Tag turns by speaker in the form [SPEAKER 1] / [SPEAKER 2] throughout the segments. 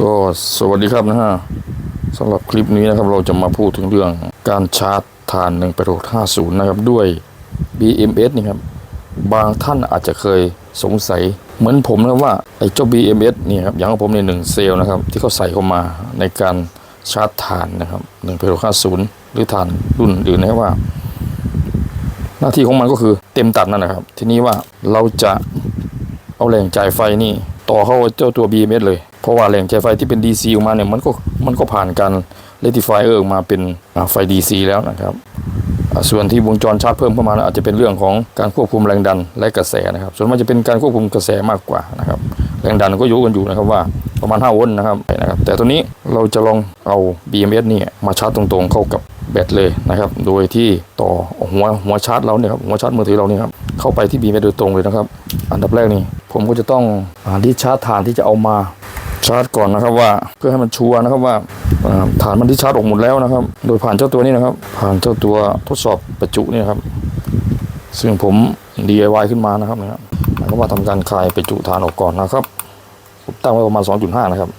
[SPEAKER 1] ก็สวัสดีครับนะฮะสำหรับคลิปนี้นะครับเราจะมาพูดถึงเรื่องการชาร์จถ่าน1 8 6 5 0 นะครับด้วย BMS นี่ครับบางท่านอาจจะเคยสงสัย เหมือนผมนะว่าไอ้เจ้า BMS นี่ครับอย่างของผมในหนึ่งเซลล์นะครับที่เขาใส่เข้ามาในการชาร์จถ่านนะครับ1 8 6 5 0 หรือถ่านรุ่นอื่นนะว่า หน้าที่ของมันก็คือเต็มตัดนั่นนะครับ ทีนี้ว่าเราจะเอาแรงจ่ายไฟนี่ ต่อเข้าเจ้าตัว BMS เลย เพราะว่าแรงจ่ายไฟที่เป็น DC ออกมาเนี่ยมันก็มันก็ผ่านการ rectifier ออกมาเป็นไฟ DC แล้วนะครับ ส่วนที่วงจรชาร์จเพิ่มเข้ามานะอาจจะเป็นเรื่องของการควบคุมแรงดันและกระแสนะครับ ส่วนมากจะเป็นการควบคุมกระแสมากกว่านะครับ แรงดันก็อยู่กันอยู่นะครับว่าประมาณ 5 โวลต์นะครับนะครับ แต่ตัวนี้เราจะลองเอา BMS นี่มาชาร์จตรงๆเข้ากับแบตเลยนะครับ โดยที่ต่อหัวหัวชาร์จเราเนี่ยครับหัวชาร์จมือถือเราเนี่ยครับเข้าไปที่ BMS โดยตรงเลยนะครับ อันดับแรกนี่ผมก็จะต้องรีชาร์จฐานที่จะเอามา ชาร์จก่อนนะครับว่าเพื่อให้มันชัวร์นะครับว่าฐานมันที่ชาร์จออกหมดแล้วนะครับ โดยผ่านเจ้าตัวนี้นะครับ ผ่านเจ้าตัวทดสอบประจุเนี่ยครับ ซึ่งผม DIY ขึ้นมานะครับนะครับหมายความว่าทำการคลายประจุฐานออกก่อนนะครับผมตั้งไว้ประมาณ 2.5 นะครับ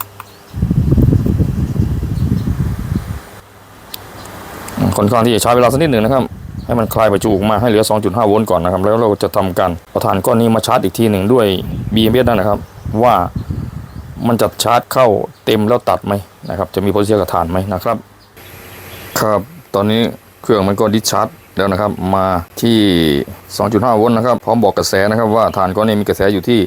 [SPEAKER 1] ค่อนข้างที่จะใช้เวลาสักนิดหนึ่งนะครับ ให้มันคลายประจุออกมาให้เหลือ 2.5 โวลต์ก่อนนะครับ แล้วเราจะทำการเอาฐานก้อนนี้มาชาร์จอีกทีหนึ่งด้วย BMS นั่นนะครับ ว่า มันจะชาร์จเข้าเต็มแล้วตัดไหมนะครับ จะมีผลเสียกับฐานไหมนะครับ ครับตอนนี้เครื่องมันก็ดิชาร์จแล้วนะครับมาที่ 2.5 โวลต์นะครับ พร้อมบอกกระแสนะครับว่าฐานก้อนนี้มีกระแสอยู่ที่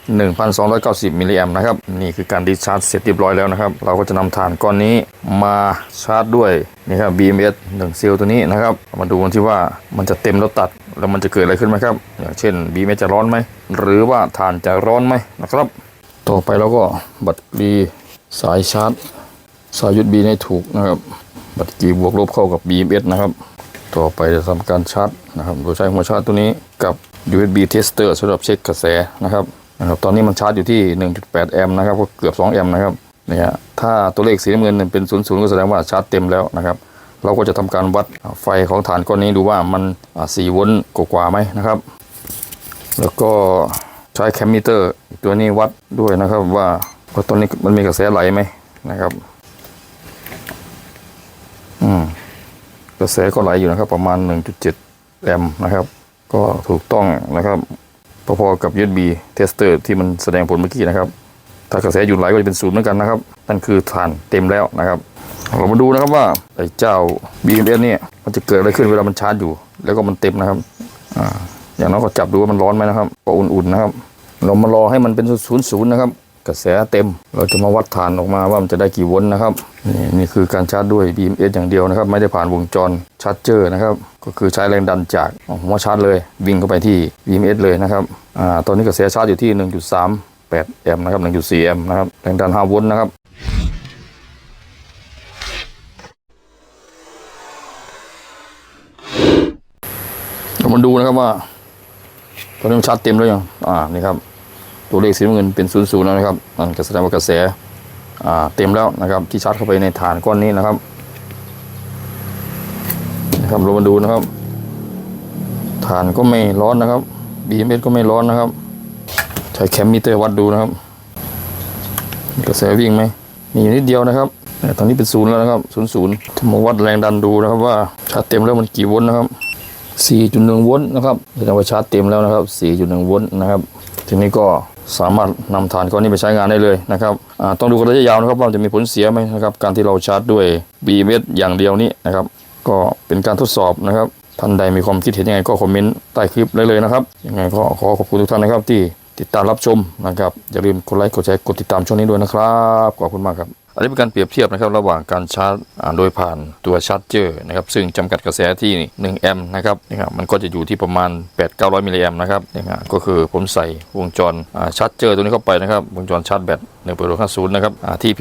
[SPEAKER 1] 1,290 มิลลิแอมป์นะครับ นี่คือการดิชาร์จเสร็จเรียบร้อยแล้วนะครับ เราก็จะนำฐานก้อนนี้มาชาร์จด้วยนี่ครับ BMS 1เซลล์ตัวนี้นะครับ มาดูกันที่ว่ามันจะเต็มแล้วตัดแล้วมันจะเกิดอะไรขึ้นไหมครับ อย่างเช่น BMS จะร้อนไหม หรือว่าฐานจะร้อนไหมนะครับ ต่อไปเราก็บัตรบีสายชาร์จ สายยุดบีให้ถูกนะครับ บัตรกีบวกลบเข้ากับ BMS นะครับ ต่อไปจะทำการชาร์จนะครับโดยใช้หัวชาร์จตัวนี้กับ USB tester สำหรับเช็คกระแสนะครับนะครับ ตอนนี้มันชาร์จอยู่ที่ 1.8 แอมป์นะครับก็เกือบ2แอมป์นะครับเนี่ยถ้าตัวเลขสีน้ำเงินเป็น 00 ก็แสดงว่าชาร์จเต็มแล้วนะครับ เราก็จะทำการวัดไฟของฐานก้อนนี้ดูว่ามันอ่า4โวลต์กว่าไหมนะครับ แล้วก็ ใช้แคมมิเตอร์ตัวนี้วัดด้วยนะครับว่าว่าตอนนี้มันมีกระแสไหลไหมนะครับ อืมกระแสก็ไหลอยู่นะครับ ประมาณ 1.7 แอมป์นะครับ ก็ถูกต้องนะครับพอๆกับ USB tester ที่มันแสดงผลเมื่อกี้นะครับ ถ้ากระแสหยุดไหลก็จะเป็นศูนย์เหมือนกันนะครับ นั่นคือฐานเต็มแล้วนะครับ เรามาดูนะครับว่าไอ้เจ้า BMS เนี่ยมันจะเกิดอะไรขึ้นเวลามันชาร์จอยู่ แล้วก็มันเต็มนะครับอ่า อย่างน้อยก็จับดูว่ามันร้อนไหมนะครับ ก็อุ่นๆนะครับ เรามารอให้มันเป็นศูนย์ศูนย์นะครับ กระแสเต็ม เราจะมาวัดฐานออกมาว่ามันจะได้กี่โวลต์นะครับ นี่นี่คือการชาร์จด้วย BMS อย่างเดียวนะครับ ไม่ได้ผ่านวงจรชาร์จเจอร์นะครับ ก็คือใช้แรงดันจากหัวชาร์จเลย วิ่งเข้าไปที่ BMS เลยนะครับ อ่า ตอนนี้กระแสชาร์จอยู่ที่ 1.38 แอมป์นะครับ 1.4 แอมป์นะครับ แรงดัน 5 โวลต์นะครับเรามาดูนะครับว่า ตอนนี้มันชาร์จเต็มแล้วยังอ่านี่ครับตัวเลขสีน้ำเงินเป็นศูนย์ศูนย์แล้วนะครับนั่นก็แสดงว่ากระแสอ่าเต็มแล้วนะครับ ที่ชาร์จเข้าไปในฐานก้อนนี้นะครับนะครับเรามาดูนะครับ ฐานก็ไม่ร้อนนะครับ BMS ก็ไม่ร้อนนะครับ ใช้แคมมิเตอร์วัดดูนะครับกระแสวิ่งไหมมีอยู่นิดเดียวนะครับแต่ตอนนี้เป็นศูนย์แล้วนะครับศูนย์ศูนย์จะมาวัดแรงดันดูนะครับ ว่าชาร์จเต็มแล้วมันกี่โวลต์นะครับ 4.1โวลต์นะครับแสดงว่าชาร์จเต็มแล้วนะครับ4.1โวลต์นะครับทีนี้ก็สามารถนำฐานก้อนนี้ไปใช้งานได้เลยนะครับต้องดูกันระยะยาวนะครับว่าจะมีผลเสียไหมนะครับ การที่เราชาร์จด้วย BMS อย่างเดียวนี้นะครับ ก็เป็นการทดสอบนะครับท่านใดมีความคิดเห็นยังไงก็คอมเมนต์ใต้คลิปได้เลยนะครับยังไงก็ขอขอบคุณทุกท่านนะครับที่ติดตามรับชมนะครับ อย่าลืมกดไลค์กดแชร์กดติดตามช่องนี้ด้วยนะครับขอบคุณมากครับ อันนี้เป็นการเปรียบเทียบนะครับระหว่างการชาร์จโดยผ่านตัวชาร์จเจอร์นะครับซึ่งจำกัดกระแสที่ 1 แอมป์นะครับนี่ครับมันก็จะอยู่ที่ประมาณ 8 900มิลลิแอมป์นะครับนี่ครับก็คือผมใส่วงจรชาร์จเจอร์ตัวนี้เข้าไปนะครับวงจรชาร์จแบต 1เปิด50นย์นะครับอ่า TP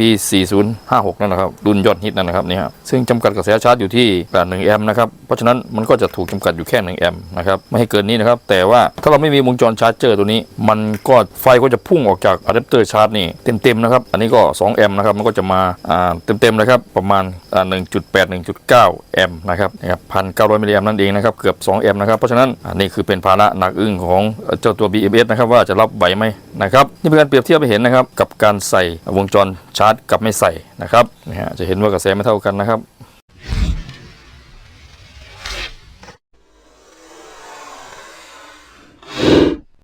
[SPEAKER 1] 4056นั่นนะครับรุ่นยอดฮิตนั่นนะครับนี่ครับซึ่งจำกัดกระแสชาร์จอยู่ที่8 1แอมป์นะครับเพราะฉะนั้นมันก็จะถูกจำกัดอยู่แค่1แอมป์นะครับไม่ให้เกินนี้นะครับแต่ว่าถ้าเราไม่มีวงจรชาร์จเจอร์ตัวนี้ มันก็ไฟก็จะพุ่งออกจากอะแดปเตอร์ชาร์จนี่เต็มๆนะครับอันนี้ก็2แอมป์นะครับมันก็จะมาอ่าเต็มๆนะครับประมาณอ่า1.8 1.9แอมป์นะครับนะครับ1,900มิลลิแอมป์นั่นเองนะครับเกือบ2แอมป์นะครับเพราะฉะนั้นอันนี้คือเป็นภาระหนักอึ้งของเจ้าตัว BMS นะครับว่าจะรับไหวไหม นะครับนี่เป็นการเปรียบเทียบไปเห็นนะครับ กับการใส่วงจรชาร์จกับไม่ใส่นะครับนะฮะจะเห็นว่ากระแสไม่เท่ากันนะครับ